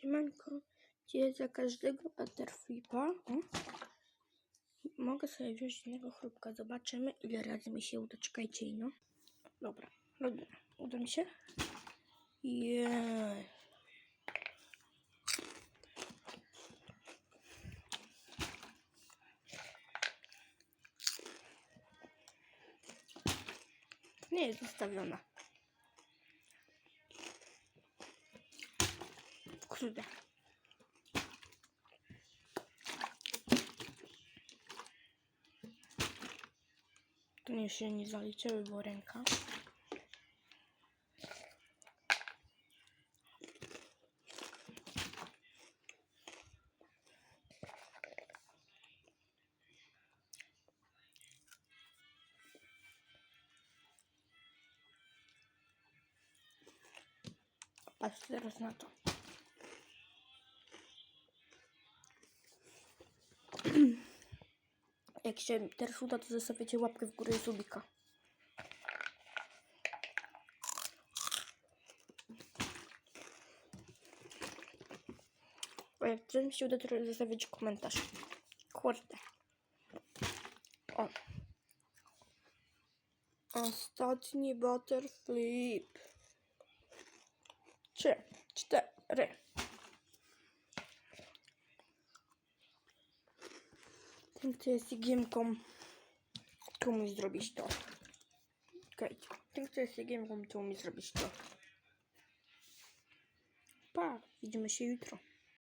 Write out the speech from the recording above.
Siemanko, gdzie za każdego butterflipa o, mogę sobie wziąć jednego chrupka. Zobaczymy, ile razy mi się uda. Czekajcie, no. Dobra, robimy. Uda mi się? Jej. Nie jest zostawiona. Kurde. To nie się nie zaliczyły, bo ręka. Patrz teraz na to. Jak się teraz uda, to zostawiacie łapkę w górę i subika. A jak też się uda, to zostawiacie komentarz. Kurde. O. Ostatni butterflip. Trzy, cztery. Kto jest igiemką, umie zrobić to. Czekajcie. Ten, kto jest igiemką, to umie zrobić to. Pa, widzimy się jutro.